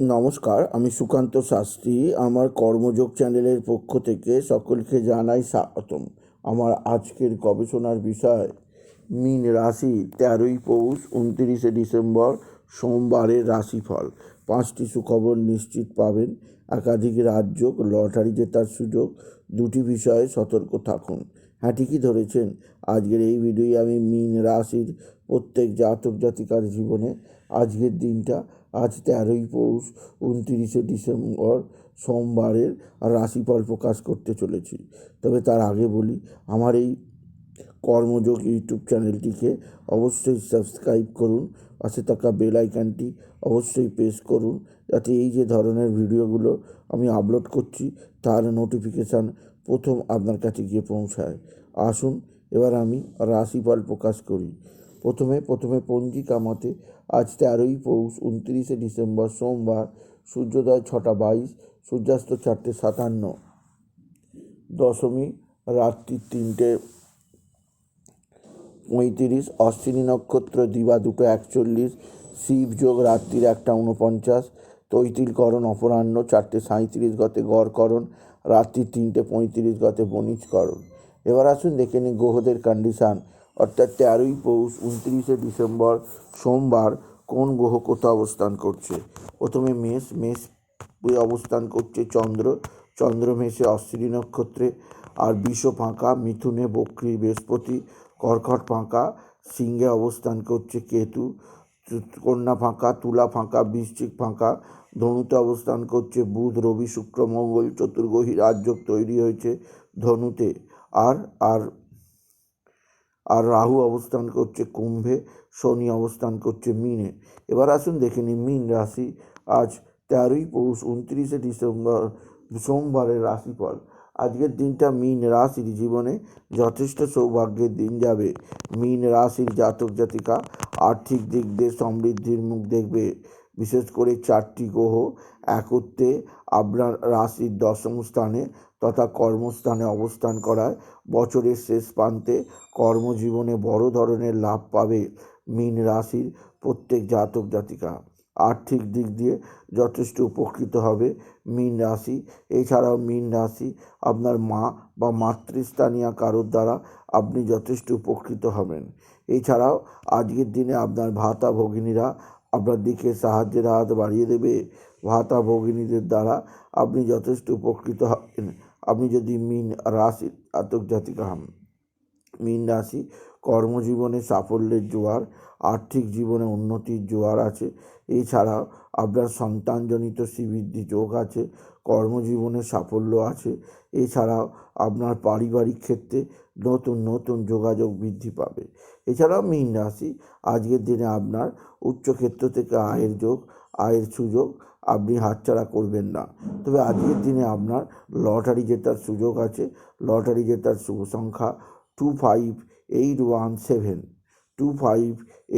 নমস্কার, আমি সুকান্ত শাস্ত্রী। আমার কর্মযোগ চ্যানেলের পক্ষ থেকে সকলকে জানাই স্বাগতম। আমার আজকের গবেষণার বিষয়, মিন রাশি, তেরোই পৌষ, উনত্রিশে ডিসেম্বর, সোমবারের রাশিফল। পাঁচটি সুখবর নিশ্চিত পাবেন। একাধিক রাজ্য লটারি জেতার সুযোগ। দুটি বিষয়ে সতর্ক থাকুন। হ্যাঁ ঠিকই ধরেছেন। আজকের এই ভিডিওয়ে আমি মিন রাশির প্রত্যেক জাতক জাতিকার জীবনে আজকের দিনটা আজ তেরোই পৌষ, উনতিরিশে ডিসেম্বর সোমবারের রাশিফল প্রকাশ করতে চলেছি। তবে তার আগে বলি, আমার এই কর্মযোগ ইউটিউব চ্যানেলটিকে অবশ্যই সাবস্ক্রাইব করুন, পাশে থাকা বেল অবশ্যই প্রেস করুন, যাতে এই যে ধরনের ভিডিওগুলো আমি আপলোড করছি, তার নোটিফিকেশান প্রথম আপনার কাছে গিয়ে পৌঁছায়। আসুন, এবার আমি রাশিফল প্রকাশ করি। প্রথমে প্রথমে পঞ্জিকা মতে আজ তেরোই পৌষ উনত্রিশে ডিসেম্বর সোমবার, সূর্যোদয় ছটা বাইশ, সূর্যাস্ত চারটে সাতান্ন। দশমী, রাত্রি তিনটে পঁয়ত্রিশ, অশ্বিনী নক্ষত্র, দিবা দুটো একচল্লিশ শিবযোগ রাত্রির একটা উনপঞ্চাশ তৈতিলকরণ অপরাহ্ন চারটে সাঁত্রিশ গতে গড়করণ রাত্রি তিনটে পঁয়ত্রিশ গতে বণিজকরণ এবার আসুন দেখে নিই গ্রহদের কন্ডিশান অর্থাৎ তেরোই পৌষ, উনত্রিশে ডিসেম্বর, সোমবার কোন গ্রহ কোথাও অবস্থান করছে? প্রথমে মেষ মেষ অবস্থান করছে চন্দ্র চন্দ্র মেষে অশ্বিনী নক্ষত্রে, আর বিষ ফাঁকা, মিথুনে বক্রী বৃহস্পতি, কর্কট ফাঁকা, সিংহে অবস্থান করছে কেতু, কন্যা ফাঁকা, তুলা ফাঁকা, বৃশ্চিক ফাঁকা, ধনুতে অবস্থান করছে বুধ, রবি, শুক্র, মঙ্গল চতুর্গ্রহী রাজযোগ তৈরি হয়েছে ধনুতে, আর আর আর রাহু অবস্থান করছে কুম্ভে, শনি অবস্থান করছে মিনে। এবার আসুন দেখে নিই মিন রাশি আজ তেরোই পৌষ উনত্রিশে ডিসেম্বর, সোমবারের রাশিফল। আজকের দিনটা মিন রাশির জীবনে যথেষ্ট সৌভাগ্যের দিন যাবে। মিন রাশির জাতক জাতিকা আর্থিক দিক দিয়ে সমৃদ্ধির মুখ দেখবে। বিশেষ করে চারটি গ্রহ একত্রে আপনার রাশির দশম স্থানে তথা কর্মস্থানে অবস্থান করায়। বছরের শেষ প্রান্তে কর্মজীবনে বড় ধরনের লাভ পাবে মীন রাশির প্রত্যেক জাতক জাতিকা। আর্থিক দিক দিয়ে যথেষ্ট উপকৃত হবে মীন রাশি। এছাড়াও মীন রাশি আপনার মা বা মাতৃস্থানীয় কারোর দ্বারা আপনি যথেষ্ট উপকৃত হবেন। এছাড়াও আজকের দিনে আপনার ভাতা ভগিনীরা আপনার দিকে সাহায্যের হাত বাড়িয়ে দেবে। ভাতা ভগিনীদের দ্বারা আপনি যথেষ্ট উপকৃত হবেন। আপনি যদি মিন রাশি আতক হন। মিন রাশি, কর্মজীবনে সাফল্যের জোয়ার, আর্থিক জীবনে উন্নতির জোয়ার আছে। এছাড়াও আপনার সন্তানজনিত শ্রীবৃদ্ধি যোগ আছে, কর্মজীবনে সাফল্য আছে। এছাড়াও আপনার পারিবারিক ক্ষেত্রে নতুন নতুন যোগাযোগ বৃদ্ধি পাবে। এছাড়াও মীন রাশি, আজকের দিনে আপনার উচ্চক্ষেত্র থেকে আয়ের যোগ, আয়ের সুযোগ আপনি হাতছাড়া করবেন না। তবে আজকের দিনে আপনার লটারি জেতার সুযোগ আছে। লটারি জেতার শুভ সংখ্যা two five eight one seven two five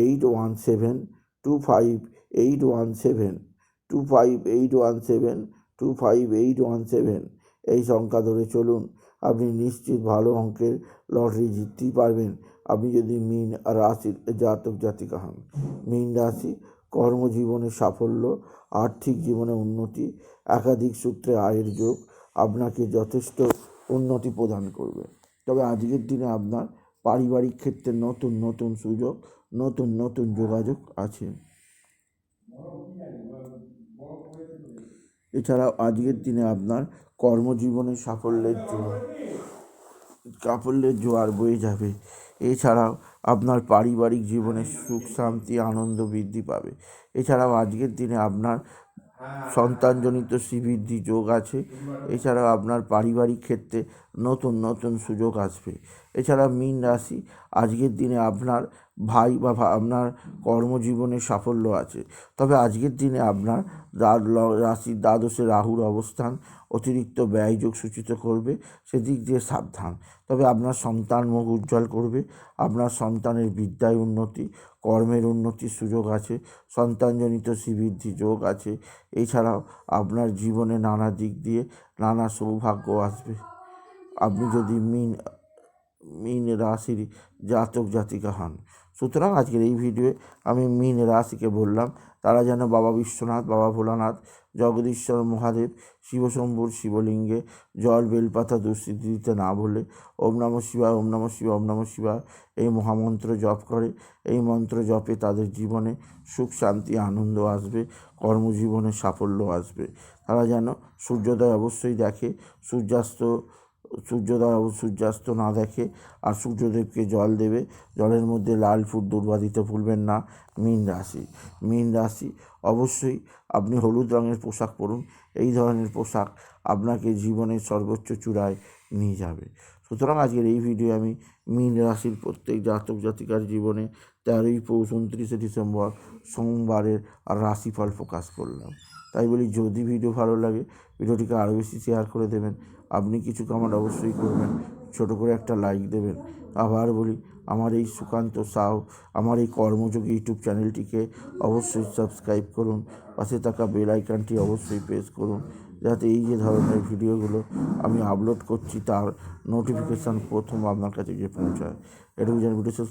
eight one seven two five eight one seven two five eight one seven two five eight one seven এই সংখ্যা ধরে চলুন। আপনি নিশ্চিত ভালো অঙ্কের লটারি জিততেই পারবেন। আপনি যদি মিন রাশির জাতক জাতিকা হন, মিন রাশি কর্মজীবনে সাফল্য, আর্থিক জীবনে উন্নতি, একাধিক সূত্রে আয়ের যোগ আপনাকে যথেষ্ট উন্নতি প্রদান করবে। তবে আজকের দিনে আপনার পারিবারিক ক্ষেত্রে নতুন নতুন সুযোগ, নতুন নতুন যোগাযোগ আছে। এছাড়াও আজকের দিনে আপনার কর্মজীবনে সাফল্যের জোয়ার সাফল্যের জোয়ার বয়ে যাবে। এছাড়াও আপনার পারিবারিক জীবনে সুখ, শান্তি, আনন্দ বৃদ্ধি পাবে। এছাড়াও আজকের দিনে আপনার সন্তানজনিত শ্রীবৃদ্ধি যোগ আছে। এছাড়াও আপনার পারিবারিক ক্ষেত্রে নতুন নতুন সুযোগ আসবে। এছাড়া মীন রাশি, আজকের দিনে আপনার ভাই বা আপনার কর্মজীবনে সাফল্য আছে। তবে আজকের দিনে আপনার রাশির দ্বাদশে রাহুর অবস্থান অতিরিক্ত ব্যয়যোগ সূচিত করবে, সেদিক দিয়ে সাবধান। তবে আপনার সন্তান মুখ উজ্জ্বল করবে, আপনার সন্তানের বিদ্যায় উন্নতি, কর্মের উন্নতির সুযোগ আছে, সন্তানজনিত শ্রীবৃদ্ধি যোগ আছে। এছাড়াও আপনার জীবনে নানা দিক দিয়ে নানা সৌভাগ্য আসবে। আপনি যদি মিন মিন রাশির জাতক জাতিকা হন সুতরাং আজকের এই ভিডিওয়ে আমি মীন রাশিকে বললাম, তারা যেন বাবা বিশ্বনাথ, বাবা ভোলানাথ, জগদীশ্বর মহাদেব, শিবশম্ভুর শিবলিঙ্গে জল বেলপাতা দুঃস্থিতি দিতে না ভুলে ওম নম শিবায়, ওম নম শিবা ওম নম শিবায় এই মহামন্ত্র জপ করে, এই মন্ত্র জপে তাদের জীবনে সুখ, শান্তি, আনন্দ আসবে, কর্মজীবনে সাফল্য আসবে। তারা যেন সূর্যোদয় অবশ্যই দেখে, সূর্যাস্ত সূর্যোদয় ও সূর্যাস্ত না দেখে আর সূর্যদেবকে জল দেবে। জলের মধ্যে লাল ফুল দুর্বা দিতে ভুলবেন না। মীন রাশি মীন রাশি, অবশ্যই আপনি হলুদ রঙের পোশাক পরুন। এই ধরনের পোশাক আপনাকে জীবনের সর্বোচ্চ চূড়ায় নিয়ে যাবে। সুতরাং আজকের এই ভিডিও আমি মীন রাশির প্রত্যেক জাতক জাতিকার জীবনে তেরোই পৌষ, উনত্রিশে ডিসেম্বর সোমবারের রাশিফল প্রকাশ করলাম। তাই বলি, যদি ভিডিও ভালো লাগে ভিডিওটিকে আরও বেশি শেয়ার করে দেবেন। আপনি কিছু কমেন্ট অবশ্যই করবেন। ছোট করে একটা লাইক দেবেন। আবার বলি, আমার এই সুকান্ত সাউ, আমার এই কর্মযোগ ইউটিউব চ্যানেলটিকে অবশ্যই সাবস্ক্রাইব করুন। পাশে থাকা বেল আইকনটি অবশ্যই প্রেস করুন। যাতে এই যে ধরনের ভিডিওগুলো আমি আপলোড করছি, তার নোটিফিকেশান প্রথম আপনার কাছে গিয়ে পৌঁছায়। এটুকু যেন ভিডিও শেষ